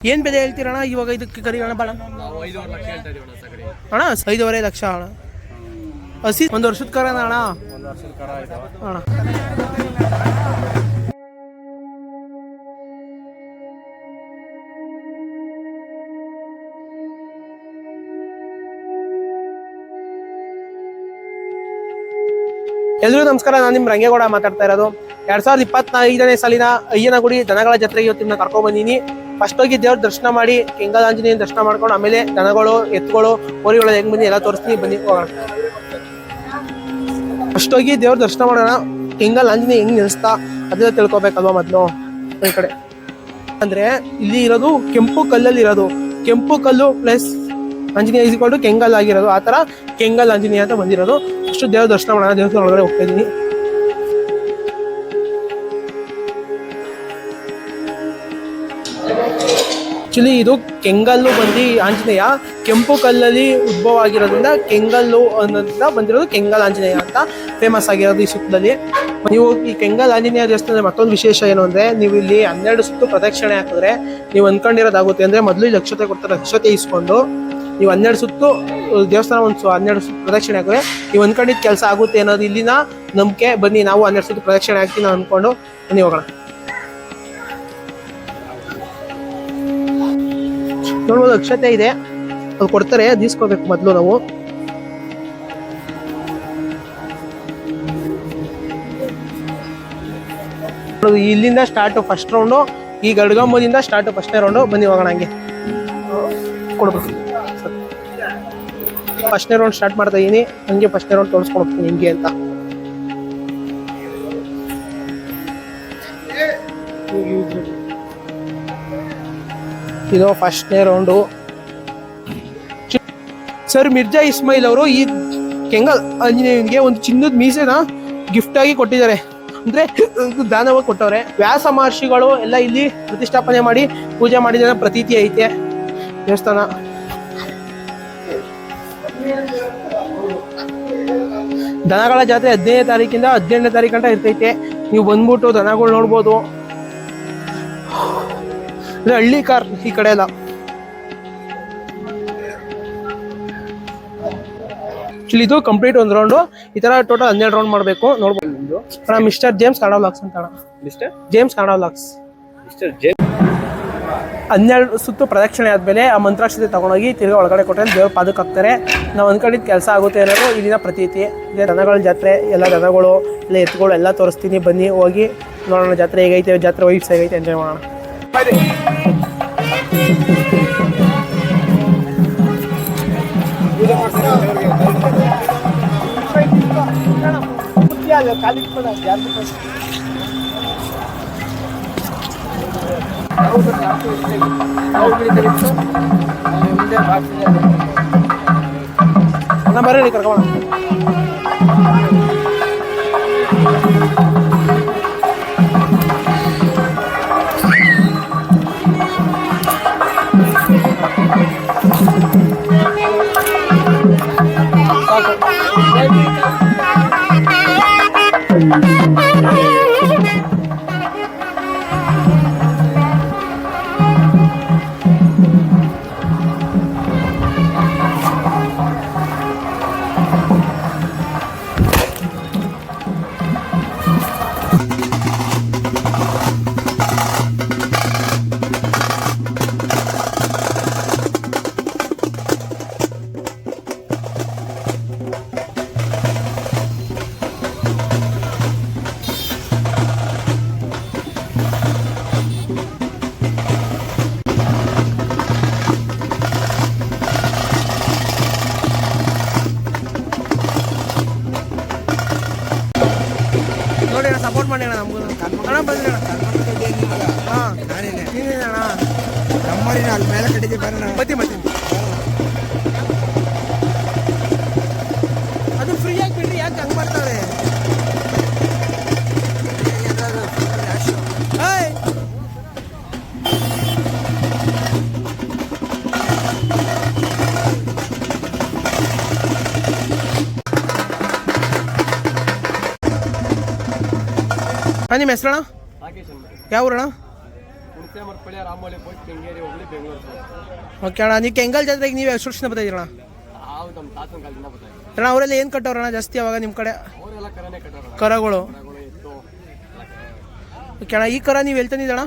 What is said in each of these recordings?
ಏನು ಬೆಲೆ ಹೇಳ್ತೀರಣ ಇವಾಗ ಇದಕ್ಕೆ ಕರಿ ಬಾಳ ಅಣ್ಣ ಐದೂವರೆ ಲಕ್ಷ ಅಣ್ಣ. ಹಸಿ ಒಂದು ವರ್ಷದ ಕರಣ ಅಣ್ಣ? ಅಣ್ಣ. ಎಲ್ರಿಗೂ ನಮಸ್ಕಾರ ನಾನು ನಿಮ್ಮ ರಂಗೇಗೌಡ ಮಾತಾಡ್ತಾ ಇರೋದು. ಎರಡ್ ಸಾವಿರದ ಇಪ್ಪತ್ತೈದನೇ ಸಾಲಿನ ಅಯ್ಯನಗುಡಿ ದನಗಳ ಜಾತ್ರೆಗೆ ಇವತ್ತು ನಿಮ್ಮನ್ನ ಕರ್ಕೊಂಡ್ ಬಂದೀನಿ. ಫಸ್ಟ್ ಹೋಗಿ ದೇವ್ರ ದರ್ಶನ ಮಾಡಿ ಕೆಂಗಲಾಂಜನೇಯ ದರ್ಶನ ಮಾಡ್ಕೊಂಡು ಆಮೇಲೆ ದನಗಳು ಎತ್ತುಗಳು ಹೋರಿಗಳು ಹೆಂಗ್ ಬನ್ನಿ ಎಲ್ಲ ತೋರಿಸ್ತೀನಿ, ಬನ್ನಿ ಫಸ್ಟ್ ಹೋಗಿ ದೇವ್ರ ದರ್ಶನ ಮಾಡೋಣ. ಕೆಂಗಲ್ ಆಂಜನೇಯ ಹೆಂಗ್ ನಿಲ್ಸ್ತಾ ಅದೆಲ್ಲ ತಿಳ್ಕೊಬೇಕಲ್ವಾ ಮೊದ್ಲು? ಈ ಕಡೆ. ಅಂದ್ರೆ ಇಲ್ಲಿ ಇರೋದು ಕೆಂಪು ಕಲ್ಲಲ್ಲಿ ಇರೋದು. ಕೆಂಪು ಕಲ್ಲು ಪ್ಲಸ್ ಆಂಜನೇಯ ಇಸ್ಕೊಂಡು ಕೆಂಗಲ್ ಆಗಿರೋದು ಆ ತರ ಕೆಂಗಲ್ ಆಂಜನೇಯ ಅಂತ ಬಂದಿರೋದು. ಅಷ್ಟು ದೇವ್ರ ದರ್ಶನ ಮಾಡೋಣ ದೇವಸ್ಥಾನ ಒಳಗಡೆ ಹೋಗ್ತಾ ಇದೀನಿ. ಆಕ್ಚುಲಿ ಇದು ಕೆಂಗಲ್ಲು ಬಂದು, ಆಂಜನೇಯ. ಕೆಂಪು ಕಲ್ಲಲ್ಲಿ ಉದ್ಭವ ಆಗಿರೋದ್ರಿಂದ ಕೆಂಗಲ್ಲು ಅನ್ನೋದ್ರಿಂದ ಬಂದಿರೋದು ಕೆಂಗಲ್ ಆಂಜನೇಯ ಅಂತ ಫೇಮಸ್ ಆಗಿರೋದು ಈ ಸುತ್ತದಲ್ಲಿ. ನೀವು ಈ ಕೆಂಗಲ್ ಆಂಜನೇಯ ದೇವಸ್ಥಾನದ ಮತ್ತೊಂದು ವಿಶೇಷ ಏನು ಅಂದ್ರೆ, ನೀವು ಇಲ್ಲಿ ಹನ್ನೆರಡು ಸುತ್ತು ಪ್ರದಕ್ಷಿಣೆ ಹಾಕಿದ್ರೆ ನೀವು ಅಂದ್ಕೊಂಡಿರೋದಾಗುತ್ತೆ ಅಂದ್ರೆ ಮೊದಲು ಇಲ್ಲಿ ಲಕ್ಷತೆ ಕೊಡ್ತಾರೆ, ಲಕ್ಷತೆ ಇಸ್ಕೊಂಡು. ನೀವು ಹನ್ನೆರಡು ಸುತ್ತು, ದೇವಸ್ಥಾನ ಒಂದು ಹನ್ನೆರಡು ಸುತ್ತು ಪ್ರದಕ್ಷಿಣೆ ಹಾಕಿದ್ರೆ ನೀವು ಅನ್ಕೊಂಡಿದ್ದ ಕೆಲಸ ಆಗುತ್ತೆ ಅನ್ನೋದು ಇಲ್ಲಿನ ನಂಬಿಕೆ. ಬನ್ನಿ, ನಾವು ಹನ್ನೆರಡು ಸುತ್ತು ಪ್ರದಕ್ಷಿಣೆ ಹಾಕ್ತೀನಿ ನಾವು ಅನ್ಕೊಂಡು ಬನ್ನಿ ಹೋಗೋಣ. ನೋಡ್ಬೋದು ಅಕ್ಷತೆ ಇದೆ ಅದು ಕೊಡ್ತಾರೆ ಅದಿಸ್ಕೋಬೇಕು ಮೊದಲು ನಾವು ಇಲ್ಲಿಂದ ಸ್ಟಾರ್ಟ್ ಫಸ್ಟ್ ರೌಂಡು ಈ ಗಡ್ಗಂಬದಿಂದ ಸ್ಟಾರ್ಟ್ ಫಸ್ಟ್ನೇ ರೌಂಡು ಬನ್ನಿ ಹೋಗೋಣ ಹಂಗೆ ಕೊಡ್ಬೇಕು ಫಸ್ಟ್ನೇ ರೌಂಡ್ ಸ್ಟಾರ್ಟ್ ಮಾಡ್ತಾ ಇದ್ದೀನಿ ಹಂಗೆ ಫಸ್ಟ್ನೇ ರೌಂಡ್ ತೋರಿಸ್ಕೊಂಡು ಹೋಗ್ತೀನಿ ಹಿಂಗೆ ಅಂತ ಇದು ಫಸ್ಟ್ನೇ ರೌಂಡು ಸರ್ ಮಿರ್ಜಾ ಇಸ್ಮಾಯಿಲ್ ಅವರು ಈ ಕೆಂಗಲ್ ಆಂಜನೇಯನಿಗೆ ಒಂದು ಚಿನ್ನದ ಮೀಸೆನ ಗಿಫ್ಟ್ ಆಗಿ ಕೊಟ್ಟಿದ್ದಾರೆ. ಅಂದ್ರೆ ದಾನವಾಗಿ ಕೊಟ್ಟವ್ರೆ. ವ್ಯಾಸ ಮಹರ್ಷಿಗಳು ಎಲ್ಲ ಇಲ್ಲಿ ಪ್ರತಿಷ್ಠಾಪನೆ ಮಾಡಿ ಪೂಜೆ ಮಾಡಿದ ಪ್ರತೀತಿ ಐತೆ. ದೇವಸ್ಥಾನ. ದನಗಳ ಜಾತ್ರೆ ಹದಿನೈದನೇ ತಾರೀಕಿಂದ ಹದಿನೆಂಟನೇ ತಾರೀಕು ಗಂಟ ಇರ್ತೈತೆ. ನೀವು ಬಂದ್ಬಿಟ್ಟು ದನಗಳು ನೋಡ್ಬೋದು. ಇದು ಹಳ್ಳಿ ಕಾರ್ ಈ ಕಡೆ ಎಲ್ಲ. ಇಲ್ಲಿ ಇದು ಕಂಪ್ಲೀಟ್ ಒಂದು ರೌಂಡು ಈ ತರ ಟೋಟಲ್ ಹನ್ನೆರಡು ರೌಂಡ್ ಮಾಡಬೇಕು. ನೋಡ್ಬೋದು. ಅಣ್ಣ ಮಿಸ್ಟರ್ ಜೇಮ್ಸ್ ಕನ್ನಡ ಲಾಕ್ಸ್ ಅಂತ ಮಿಸ್ಟರ್ ಜೇಮ್ಸ್ ಕನ್ನಡ ಲಾಕ್ಸ್ ಮಿಸ್ಟರ್ ಜೆ ಹನ್ನೆರಡು ಸುತ್ತು ಪ್ರದಕ್ಷಿಣೆ ಆದಮೇಲೆ ಆ ಮಂತ್ರಾಕ್ಷತೆ ತಗೊಂಡೋಗಿ ತಿರ್ಗಿ ಒಳಗಡೆ ಕೊಟ್ಟರೆ ದೇವ್ರ ಪಾದಕ್ಕೆ ಹಾಕ್ತಾರೆ. ನಾವು ಅಂದ್ಕೊಂಡಿದ್ದು ಕೆಲಸ ಆಗುತ್ತೆ ಅನ್ನೋದು ಇಲ್ಲಿನ ಪ್ರತೀತಿ. ಇದೇ ದನಗಳ ಜಾತ್ರೆ ಎಲ್ಲ ದನಗಳು ಇಲ್ಲ ಎತ್ತುಗಳು ಎಲ್ಲ ತೋರಿಸ್ತೀನಿ. ಬನ್ನಿ ಹೋಗಿ ನೋಡೋಣ ಜಾತ್ರೆ ಹೇಗೈತೆ ಜಾತ್ರೆ ವೈಬ್ಸ್ ಹೇಗೈತೆ ಎಂಜಾಯ್ ಮಾಡೋಣ. ไปดิ நம்ம ரெடி கிடக்கணும் ಕಟ್ಟಿದ್ದೆ ಬರೋಣ ಬತ್ತಿ ಬತ್ತಿ ಅದು ಫ್ರೀ ಆಗಿ ಬಿಡ್ರಿ ಯಾಕೆ ಹಂಗೆ ಮಾಡ್ತಾರೆ! ಹಾಂ ನಿಮ್ಮ ಹೆಸರಣ್ಣ? ಯಾವ ಊರಣ್ಣ ಹುಸೆ ಮರ್ಪಳ್ಳಿ ರಾಮೋಳಿ ಬೋಟ್ ಕೆಂಗೇರಿ ಹೋಗ್ಲಿ ಬೆಂಗಳೂರು ಓಕೆ ಅಣ್ಣ ನೀವು ಕೆಂಗಲ್ ಜಾತ್ರೆಗೆ ನೀವು ಎಷ್ಟು ವರ್ಷದಿಂದ ಬರ್ತಾಯಿದ್ದೀರಣ ನಾವು ನಮ್ಮ ತಾತನ ಕಾಲದಿಂದ ಅಣ್ಣ ಅವರೆಲ್ಲ ಏನು ಕಟ್ಟೋರಣ್ಣ ಜಾಸ್ತಿ ಅವಾಗ ನಿಮ್ಮ ಕಡೆ? ಅವರೆಲ್ಲ ಕರನೇ ಕಟ್ಟೋರು ಕರಗಳು. ಕರಗಳು ಎತ್ತು. ಓಕೆ ಅಣ್ಣ ಈ ಕರ ನೀವು ತಂದಿದ್ದಣ್ಣ?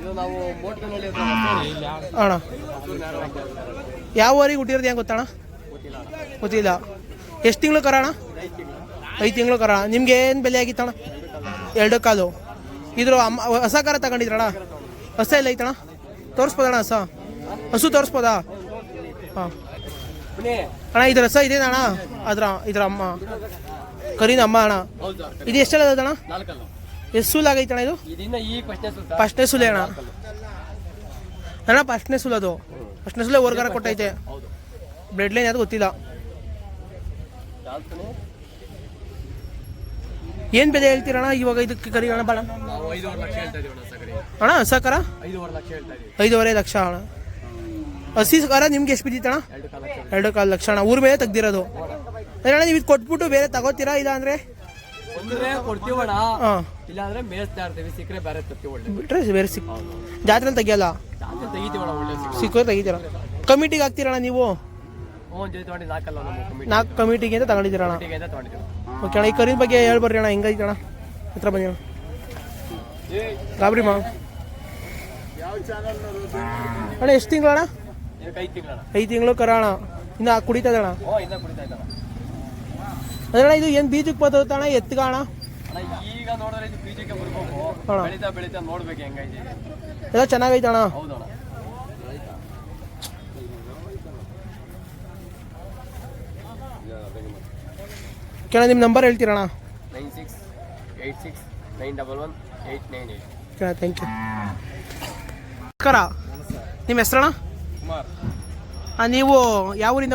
ಇದು ನಾವು ಅಣ್ಣ. ಯಾವ ಊರಿಗೆ ಹುಟ್ಟಿರೋದು ಹೆಂಗೆ ಗೊತ್ತಣ್ಣ? ಗೊತ್ತಿಲ್ಲ. ಗೊತ್ತಿಲ್ಲ. ಎಷ್ಟು ತಿಂಗಳು ಕರ ಅಣ್ಣ? ಐದು ತಿಂಗಳು ಕರ ನಿಮ್ಗೆ ಏನು ಬೆಲೆ ಆಗಿತ್ತಣ್ಣ? ಎರಡು ಕಾಲು. ಇದ್ರು ಅಮ್ಮ ಹೊಸ ಕರ ತಗೊಂಡಿದ್ರಣ್ಣ? ಹೊಸ ಇಲ್ಲ ಐತಣ ತೋರಿಸ್ಬೋದಣ ಹೊಸ? ಹಸು ತೋರಿಸ್ಬೋದಾ? ಹಾಂ. ಅಣ್ಣ, ಇದ್ರ ಸ ಇದೇನಾ ಅಣ್ಣ ಅದ್ರ, ಇದ್ರ ಅಮ್ಮ. ಕರೀನ ಅಮ್ಮ ಅಣ್ಣ. ಇದು ಎಷ್ಟೆಲ್ಲ ಅಣ್ಣ? ಎಷ್ಟು ಎಷ್ಟು ಆಗೈತಣ ಇದು? ಫಸ್ಟ್ನೇ ಸುಲೆ ಅಣ್ಣ. ಅಣ್ಣ ಫಸ್ಟ್ನೇ ಸುಲ್ ಅದು. ಫಸ್ಟ್ನೇ ಸುಲೆ ಹೊರ್ಗಾರ ಕೊಟ್ಟೈತೆ. ಬ್ಲಡ್ ಲೈನ್ ಅದು ಗೊತ್ತಿಲ್ಲ. ಏನ್ ಏನು ಬೆಲೆ ಹೇಳ್ತೀರಣ್ಣ ಇವಾಗ ಇದಕ್ಕೆ ಕರಿ ಅಣ್ಣ ಬಾಳ ಅಣ್ಣ ಸಗಡಿ ಅಣ್ಣ ಹೊಸ ಕರ? ಐದೂವರೆ ಲಕ್ಷ ಅಣ್ಣ. ಹಸಿ ಕರ ನಿಮ್ಗೆ ಎಷ್ಟು ಬಿದ್ದಿತ್ತಣ್ಣ ಎರಡು ಕಾಲ ಲಕ್ಷ ಅಣ್ಣ. ಊರ್ ಮೇಲೆ ತೆಗ್ದಿರೋದು. ಅಣ್ಣ ನೀವು ಇದು ಕೊಟ್ಬಿಟ್ಟು ಬೇರೆ ತಗೋತೀರಾ ಇಲ್ಲ ಅಂದ್ರೆ? ಬೇರೆ ಬಿಟ್ರೆ ಸಿಕ್ ಜಾತ್ರೆ ತೆಗಿಯಲ್ಲ? ಸಿಕ್ಕರೆ. ತೆಗಿತೀರ? ಕಮಿಟಿಗೆ ಹಾಕ್ತೀರಣ್ಣ ನೀವು? ನಾಲ್ಕು ಕಮಿಟಿಗೆ ಅಂತ ತಗೊಂಡಿದ್ದೀರಣ್ಣ ಓಕೆ ಅಣ್ಣ ಈ ಕರಿನ ಬಗ್ಗೆ ಹೇಳ್ಬರ್ರಿ ಅಣ್ಣ ಹೆಂಗೈತೆ ಅಣ್ಣ? ಹತ್ರ ಬನ್ನಿ ಅಣ್ಣ. ಗಾಬರಿ ಮಾ. ಅಣ್ಣ ಎಷ್ಟು ತಿಂಗಳು ಅಣ್ಣ ಇದಕ್ಕೆ ಐದು ತಿಂಗಳು ಕರೋಣ. ಇನ್ನು ಕುಡಿತಾ ಅಣ್ಣ ಓ ಇನ್ನ ಕುಡಿತಾ ಇದ್ದಾನ ಅದಣ್ಣ ಇದು ಏನು ಬೀಜಕ್ಕೆ ಅಣ್ಣ? ಅಣ್ಣ ಈಗ ನೋಡಿದ್ರೆ ಇದು ಬೀಜಕ್ಕೆ ಬರ್ಬೇಕು. ಬೆಳೀತಾ ಬೆಳೀತಾ ನೋಡ್ಬೇಕು ಹೆಂಗೈತೆ ಎಲ್ಲ ಚೆನ್ನಾಗೈತೆ ಅಣ್ಣ ಹೌದಣ್ಣ. ಕೆಳ ನಿಮ್ಮ number ಹೇಳ್ತೀರಣ್ಣ? Nine six eight six nine double one. Eight nine eight thank you ನಮಸ್ಕಾರ ನಿಮ್ಮ ಹೆಸರಣ್ಣ? ಕುಮಾರ್. ಹಾಂ ನೀವು ಯಾವ ಊರಿಂದ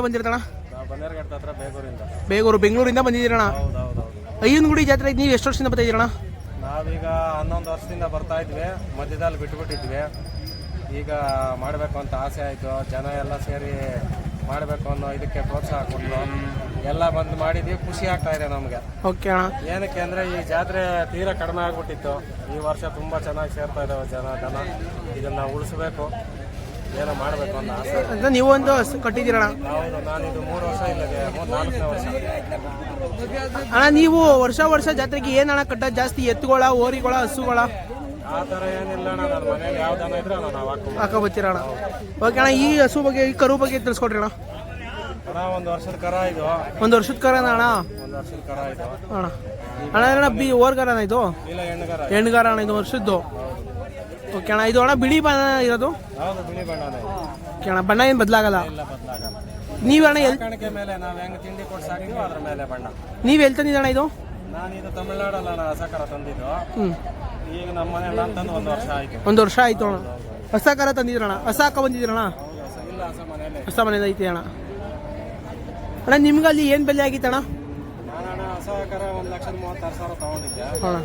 ನಾವು ಬನ್ನೇರ್ಘಟ್ಟ ಹತ್ರ ಬೇಗೂರಿಂದ. ಬೇಗೂರು ಬೆಂಗಳೂರಿಂದ ಬಂದಿದ್ದೀರಣ್ಣ? ಹೌದು ಹೌದು ಹೌದು ಅಯ್ಯನಗುಡಿ ಜಾತ್ರೆಗೆ ನೀವು ಎಷ್ಟು ವರ್ಷದಿಂದ ಬರ್ತಾ ಇದ್ದೀರಣ್ಣ ನಾವೀಗ ಹನ್ನೊಂದು ವರ್ಷದಿಂದ ಬರ್ತಾ ಇದ್ವಿ. ಮಧ್ಯದಲ್ಲಿ ಬಿಟ್ಬಿಟ್ಟಿದ್ವಿ. ಈಗ ಮಾಡಬೇಕು ಅಂತ ಆಸೆ ಆಯಿತು. ಜನ ಎಲ್ಲ ಸೇರಿ ಮಾಡಬೇಕು ಅನ್ನೋ ಇದಕ್ಕೆ ಪ್ರೋತ್ಸಾಹ ಕೊಟ್ಟರು ಎಲ್ಲ ಬಂದು ಮಾಡಿದ್ವಿ ಖುಷಿ ಆಗ್ತಾ ಇದೆ ನಮಗೆ. ಓಕೆ ಅಣ್ಣ. ಏನಕ್ಕೆ ಅಂದ್ರೆ ಈ ಜಾತ್ರೆ ತೀರಾ ಕಡಿಮೆ ಆಗ್ಬಿಟ್ಟಿತ್ತು. ಈ ವರ್ಷ ತುಂಬಾ ಚೆನ್ನಾಗಿ ಸೇರ್ತಾ ಇದಾವೆ ಜನ ಜನ ಇದನ್ನ ಉಳಿಸ್ಬೇಕು. ಏನೋ ಮಾಡಬೇಕು ಅಂತ ಆಸೆ. ನೀವು ಒಂದು ಹಸು ಕಟ್ಟಿದ್ದೀರಣ್ಣ. ಹೌದು ಇದು ಮೂರು ವರ್ಷ ಇಲ್ಲದೆ ಮೂರು ನಾಲ್ಕನೇ ವರ್ಷ. ಅಣ್ಣ ನೀವು ವರ್ಷ ವರ್ಷ ಜಾತ್ರೆಗೆ ಏನು ಅಣ್ಣ ಕಟ್ಟೋದು? ಜಾಸ್ತಿ ಎತ್ತುಗಳ ಓರಿಗಳ ಹಸುಗಳ? ಆ ಥರ ಏನಿಲ್ಲ ಅಣ್ಣ ನನ್ನ ಮನೇಲಿ ಯಾವ ದನ ಇದ್ರೆ ನಾನು ಹಾಕೊಂಡು ಹಾಕೋ ಬರ್ತೀರಣ್ಣ ಓಕೆ ಅಣ್ಣ ಈ ಹಸು ಬಗ್ಗೆ ಈ ಕರು ಬಗ್ಗೆ ತಿಳಿಸ್ಕೊಡ್ರಿ ಅಣ್ಣ ಅಣ್ಣ. ಒಂದು ವರ್ಷದ ಕರ ಇದು. ಒಂದು ವರ್ಷದ ಕರನ ಅಣ್ಣ? ಒಂದು ವರ್ಷದ ಕರ ಇದು. ಅಣ್ಣ. ಅಣ್ಣ ಅಣ್ಣ ಬಿ ಇದು? ಇಲ್ಲ ಹೆಣ್ಣುಗರ ಹೆಣ್ಗಾರ ಅಣ್ಣ ಇದು ವರ್ಷದ್ದು. ಓಕೆ ಅಣ್ಣ ಇದು ಅಣ್ಣ ಬಿಳಿ ಬಣ್ಣ ಇರೋದು? ಹೌದು ಬಿಳಿ ಬಣ್ಣನೇ ಓಕೆ ಅಣ್ಣ ಬಣ್ಣ ಏನು ಬದಲಾಗಲ್ಲ? ಇಲ್ಲ ಬದಲಾಗಲ್ಲ. ನೀವು ಅಣ್ಣ ಎಲ್ ಸಾಕಾಣಿಕೆ ಮೇಲೆ ನಾವು ಹೆಂಗೆ ತಿಂಡಿ ಕೊಟ್ಟು ಸಾಕಿದ್ವಿ ಅದ್ರ ಮೇಲೆ ಬಣ್ಣ. ನೀವು ಎಲ್ಲಿ ತಂದಿದ್ದಣ್ಣ ಇದು? ನಾನು ಇದು ತಮಿಳ್ನಾಡಲ್ಲ ಅಣ್ಣ ತಂದಿದ್ದು. ಈಗ ನಮ್ಮ ಮನೆ ನಾನು ತಂದು ಒಂದು ವರ್ಷ ಆಯ್ತು. ಒಂದು ವರ್ಷ ಆಯ್ತು ಅಣ್ಣ. ಹೊಸ ಕರ ತಂದಿದ್ರಣ್ಣ. ಹೊಸ ಬಂದಿದ್ರಣ್ಣ ಹೊಸ ಮನೇಲಿ ಐತಿ ಅಣ್ಣ. ಅಣ್ಣ ನಿಮ್ಗೆ ಅಲ್ಲಿ ಏನು ಬೆಲೆ ಆಗಿತ್ತಣ್ಣ ನಾನು ಅಣ್ಣ ಒಂದು ಲಕ್ಷದ ಮೂವತ್ತಾರು ಸಾವಿರ ತಗೊಂಡಿದ್ದೆ. ಅಣ್ಣ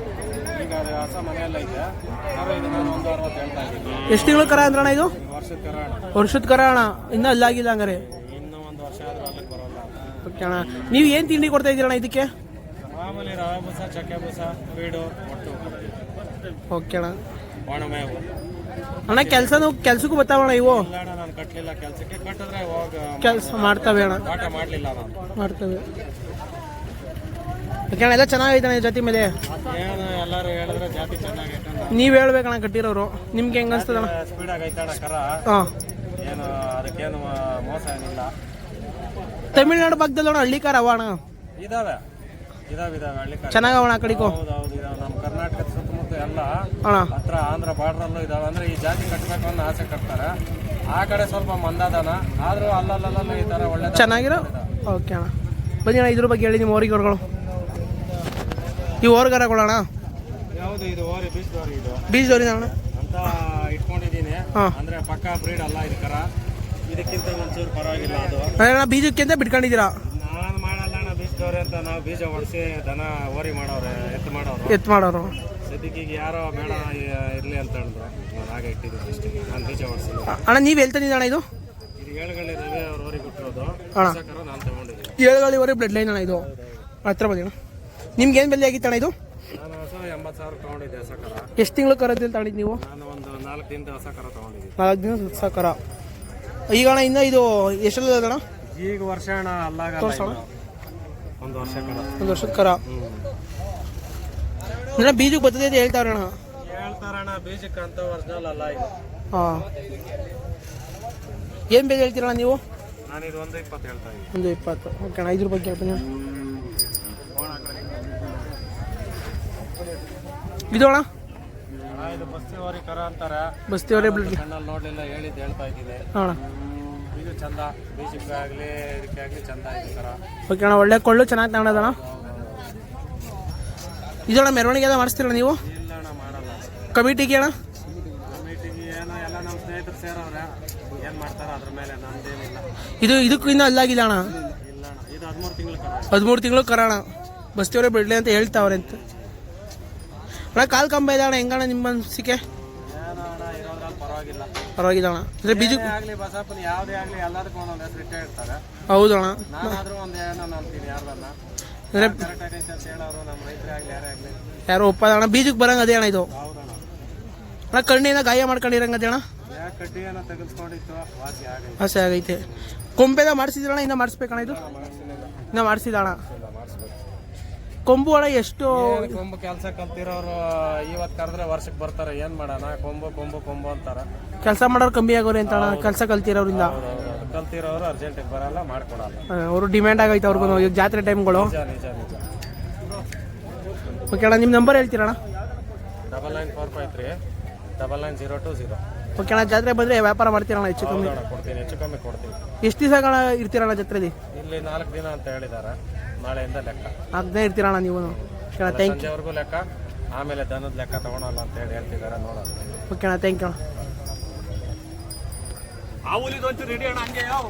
ಈಗ ಅದು ಹೊಸ ಮನೆಯಲ್ಲ ಐತೆ ಕರ ಇದು ನಾನು ಒಂದು ಅರವತ್ತು ಹೇಳ್ತಾ ಇದ್ದೀನಿ. ಎಷ್ಟು ತಿಂಗಳು ಕರ ಅಂದ್ರಣ್ಣ ಇದು? ವರ್ಷದ ಕರ ಅಣ್ಣ. ವರ್ಷದ ಕರ ಅಣ್ಣ. ಇನ್ನೂ ಅಲ್ಲಾಗಿಲ್ಲ ಹಂಗಾರೆ. ಇನ್ನೂ ಒಂದು ವರ್ಷ ಆದ್ರೂ ಅಲ್ಲಿಗೆ ಬರೋಲ್ಲ. ಓಕೆ ಅಣ್ಣ. ನೀವು ಏನು ತಿಂಡಿ ಕೊಡ್ತಾ ಇದ್ದೀರಣ್ಣ ಇದಕ್ಕೆ? ಮಾಮೂಲಿ ರವೆ ಬೂಸ ಚಕ್ಕೆ ಬೂಸ ಬೀಡು ಒಟ್ಟು. ಓಕೆ ಅಣ್ಣ. ಒಣಮೇವು. ಅಣ್ಣ ಕೆಲಸನು ಕೆಲ್ಸಕ್ಕೂ ಬರ್ತಾವಣ ಇವು? ಇಲ್ಲ ಅಣ್ಣ ನಾನು ಕಟ್ಟಲಿಲ್ಲ ಕೆಲಸಕ್ಕೆ. ಕಟ್ಟಿದ್ರೆ ಕೆಲಸ ಮಾಡ್ತವೆ ಅಣ್ಣ. ಮಾಡಲಿಲ್ಲ ನಾನು. ಮಾಡ್ತವೆ. ಅಣ್ಣ ಎಲ್ಲ ಚೆನ್ನಾಗೈತೆ ಅಣ್ಣ ಜೊತೆ ಮೇಲೆ? ಏನು ಎಲ್ಲರೂ ಹೇಳಿದ್ರೆ ಜಾತಿ ಚೆನ್ನಾಗೈತೆ ಅಂತ. ನೀವು ಹೇಳ್ಬೇಕಣ್ಣ ಕಟ್ಟಿರೋರು. ನಿಮ್ಗೆ ಹೆಂಗೆ ಅನ್ಸ್ತದಣ್ಣ ಐತಣ್ಣ ಕರ. ಹಾಂ. ಏನು ಅದಕ್ಕೇನು ಮೋಸ ಏನಿಲ್ಲ. ತಮಿಳ್ನಾಡು ಭಾಗದಲ್ಲಿ ಅಣ್ಣ ಹಳ್ಳಿ ಕಾರ ಅವ ಅಣ್ಣ? ಇದಾವೆ. ಇದಾವೆ ಇದಾವೆ ಹಳ್ಳಿ ಕರ ಚೆನ್ನಾಗವ ಅಣ್ಣ ಆ ಕಡೆಗೂ? ಹೌದು ಹೌದು ಇದಾವೆ. ನಮ್ಮ ಕರ್ನಾಟಕದ ಸುತ್ತಮುತ್ತ ಎಲ್ಲ ಅಣ್ಣ. ಹತ್ರ ಆಂಧ್ರ ಬಾರ್ಡ್ರಲ್ಲೂ ಇದಾವೆ. ಅಂದ್ರೆ ಈ ಜಾತಿ ಕಟ್ಟಬೇಕು ಅನ್ನೋ ಆಸೆ ಕಟ್ತಾರೆ. ಆ ಕಡೆ ಸ್ವಲ್ಪ ಮಂದದಾನ. ಆದ್ರೂ ಅಲ್ಲಲ್ಲಲ್ಲ ಈ ತರ ಒಳ್ಳೆ ಚೆನ್ನಾಗಿರೋ? ಓಕೆ ಅಣ್ಣ. ಬನ್ನಿ ಅಣ್ಣ ಇದ್ರ ಬಗ್ಗೆ ಹೇಳಿ ನಿಮ್ಮ ಹೊರಗಳು ಈ ಓರ್ಗರಗಳು ಅಣ್ಣ? ಯಾವುದು ಇದು ಓರಿ ಬೀಚ್ ಓರಿ ಇದು? ಬೀಜದವ್ರಿ ಅಣ್ಣ. ಅಂತ ಇಟ್ಕೊಂಡಿದ್ದೀನಿ. ಹಾಂ. ಅಂದ್ರೆ ಪಕ್ಕ ಬ್ರೀಡ್ ಅಲ್ಲ ಇದು ಕರ ಇದಕ್ಕಿಂತ ಒಂಚೂರು ಪರವಾಗಿಲ್ಲ ಅದು. ಅಣ್ಣ ಬೀಜಕ್ಕಿಂತ ಬಿಟ್ಕೊಂಡಿದ್ದೀರಾ? ನಾನು ಮಾಡಲ್ಲ ಅಣ್ಣ ಬೀಜದವ್ರೆ ಅಂತ. ನಾವು ಬೀಜ ಹೊಡಿಸಿ ದನ ಓರಿ ಮಾಡೋರು ಎತ್ತು ಮಾಡೋರು. ಎತ್ ಮಾಡೋರು. ಸದ್ಯಕ್ಕೆ ಈಗ ಯಾರೋ ಬೇಡ ಇರಲಿ ಅಂತ ಹೇಳಿದ್ರು ಹಾಗೆ ಇಟ್ಟಿದ್ದೀನಿ ಅಷ್ಟೇ. ನಾನು ಬೀಜ ಹೊಡಿಸಿಲ್ಲ ಅಣ್ಣ ನೀವು ಹೇಳ್ತಾ ಅಣ್ಣ ಇದು? ಇದು ರವಿ ಕೊಟ್ಟಿರೋದು. ಅಣ್ಣ. ನಾನು ತಗೊಂಡಿದ್ದೀನಿ. ಬ್ಲಡ್ ಲೈನ್ ಅಣ್ಣ ಇದು. ಹತ್ರ ಬನ್ನಿ ಅಣ್ಣ. ನಿಮ್ಗೆ ಏನು ಬೆಲೆ ಆಗಿತ್ತು ಅಣ್ಣ ಇದು? ನಾನು ಹೊಸ ಎಂಬತ್ತು ಸಾವಿರ ತೊಗೊಂಡಿದ್ದೆ ಹೊಸ ಕರ. ಎಷ್ಟು ತಿಂಗಳು ಕರದಲ್ಲಿ ತಗೊಂಡಿದ್ದು ನೀವು? ನಾನು ಒಂದು ನಾಲ್ಕು ದಿನದ ಹೊಸ ಕರ ನಾಲ್ಕು ದಿನ ಹೊಸ ಕರ. ಈಗ ಅಣ್ಣ ಇನ್ನ ಇದು ಎಷ್ಟು ಅಣ್ಣ? ಈಗ ವರ್ಷ ಅಣ್ಣ ತೋರ್ಸೋಣ. ಇನ್ನು. ಒಂದು ವರ್ಷ ಕರ. ಒಂದು ವರ್ಷದ ಕರ. ಅಂದ್ರೆ ಬೀಜಕ್ಕೆ ಬರ್ತದೆ ಅಂತ ಹೇಳ್ತಾವ್ರೆ ಅಣ್ಣ ಹೇಳ್ತಾರಣ್ಣ ಬೀಜಕ್ಕೆ ಅಂತ ಒರಿಜಿನಲ್ ಅಲ್ಲ ಇದು. ಹಾಂ. ಏನು ಬೇಗ ಹೇಳ್ತೀರಣ್ಣ ನೀವು? ನಾನು ಇದು ಒಂದು ಇಪ್ಪತ್ತು ಹೇಳ್ತಾ ಇದ್ದೀನಿ. ಒಂದು ಇಪ್ಪತ್ತು. ಓಕೆ ಅಣ್ಣ ಐದು ರೂಪಾಯಿ ಕೇಳ್ತೀನಿ. ಇದು ಅಣ್ಣ? ಅಣ್ಣ ಇದು ಬಸ್ತಿವರಿ ಕರ ಅಂತಾರೆ. ಬಸ್ತಿಯವರೇ ಬಿಡ್ಲಿ ಕಣ್ಣಲ್ಲಿ ನೋಡ್ಲಿಲ್ಲ ಹೇಳಿದ್ದು ಹೇಳ್ತಾ ಇದ್ದೀನಿ. ಅಣ್ಣ. ಇದು ಚಂದ ಬೀಜಕ್ಕೆ ಆಗಲಿ ಇದಕ್ಕೆ ಆಗಲಿ ಚಂದ ಇದೆ ಕರ. ಓಕೆ ಅಣ್ಣ ಒಳ್ಳೆ ಕೊಳ್ಳು ಚೆನ್ನಾಗಿ ತಗೊಂಡದಣ್ಣ. ಇದು ಅಣ್ಣ ಮೆರವಣಿಗೆ ಎಲ್ಲ ಮಾಡಿಸ್ತೀರ ನೀವು? ಕಮಿಟಿಗೆ ಅಣ್ಣ? ಇದು ಇದಕ್ಕೂ ಇನ್ನೂ ಅಲ್ಲಾಗಿಲ್ಲ ಅಣ್ಣ. ಹದಿಮೂರು ತಿಂಗಳು ಕರೋಣ ಬಸ್ತಿಯವರೇ ಬಿಡಲಿ ಅಂತ ಹೇಳ್ತಾವ್ರೆ ಅಂತ. ಅಣ್ಣ ಕಾಲು ಕಂಬ ಇದೆ ಅಣ್ಣ ಹೆಂಗಣ್ಣ ನಿಮ್ಮ ಅನಿಸಿಕೆ ಪರವಾಗಿಲ್ಲ. ಅಣ್ಣ. ಅಂದ್ರೆ ಬೀಜ ಏನೇ ಅಂದರೆ ಯಾರೇ ಒಪ್ಪದ ಅಣ್ಣ? ಬೀಜಕ್ಕೆ ಬರಂಗ ಅದೇ ಅಣ್ಣ ಇದು. ಅಣ್ಣ ಕಣ್ಣಿನ ಗಾಯ ಮಾಡ್ಕೊಂಡಿರಂಗ ಅದೇ ಅಣ್ಣ? ಹಸೆ ಆಗೈತೆ. ಕೊಂಬೆದ ಮಾಡಿಸಿದ್ರಣ ಇನ್ನ ಮಾಡಿಸ್ಬೇಕಣ್ಣ ಇದು? ಇನ್ನ ಮಾಡಿಸಿದ ಅಣ್ಣ? ಕೊಂಬು ಅಣ್ಣ ಎಷ್ಟು ಕೊಂಬು ಕೆಲಸ ಕಲ್ತಿರೋರು ಇವತ್ತು ಕರೆದ್ರೆ ವರ್ಷಕ್ಕೆ ಬರ್ತಾರೆ. ಏನು ಮಾಡೋಣ? ಕೊಂಬು ಕೊಂಬು ಕೊಂಬು ಅಂತಾರ. ಕೆಲಸ ಮಾಡೋರು ಕಮ್ಮಿ ಆಗೋರಿ ಅಂತ ಅಣ್ಣ. ಕೆಲಸ ಕಲ್ತಿರೋರಿಂದ. ಕಲ್ತಿರೋರು ಅರ್ಜೆಂಟಿಗೆ ಬರಲ್ಲ ಮಾಡ್ಕೊಡಲ್ಲ. ಅವರು ಡಿಮ್ಯಾಂಡ್ ಆಗೈತೆ ಅವ್ರಿಗೂ ಈಗ ಜಾತ್ರೆ ಟೈಮ್ಗಳು ನಿಜ ನಿಜ ನಿಜ. ಓಕೆ ಅಣ್ಣ ನಿಮ್ಮ number ಹೇಳ್ತೀರಣ double nine four five three double nine zero two zero okay ಅಣ್ಣ ಜಾತ್ರೆ ಬಂದರೆ ವ್ಯಾಪಾರ ಮಾಡ್ತೀರಣ್ಣ ಹೆಚ್ಚು ಕಮ್ಮಿ? ಕೊಡ್ತೀನಿ ಹೆಚ್ಚು ಕಮ್ಮಿ ಕೊಡ್ತೀನಿ. ಎಷ್ಟು ದಿವಸಗಳ ಇರ್ತೀರಣ್ಣ ಜಾತ್ರೆಲಿ? ಇಲ್ಲಿ ನಾಲ್ಕು ದಿನ ಅಂತ ಹೇಳಿದ್ದಾರೆ ನಾಳೆಯಿಂದ ಲೆಕ್ಕ. ನಾಲ್ಕು ದಿನ ಇರ್ತೀರಣ್ಣ ನೀವು? ಓಕೆ ಅಣ್ಣ ಥ್ಯಾಂಕ್ ಸಂಜೆವರೆಗೂ ಲೆಕ್ಕ ಆಮೇಲೆ ದನದ ಲೆಕ್ಕ ತಗೊಳಲ್ಲ ಅಂತ ಹೇಳಿ ಹೇಳ್ತಿದ್ದಾರೆ ನೋಡೋಣ. ಯು ಓಕೆ ಅಣ್ಣ ಥ್ಯಾಂಕ್ ಯು ಅಣ್ಣ. ആവൂലി തോറ്റ് റെഡിയാണ് അഞ്ചയോ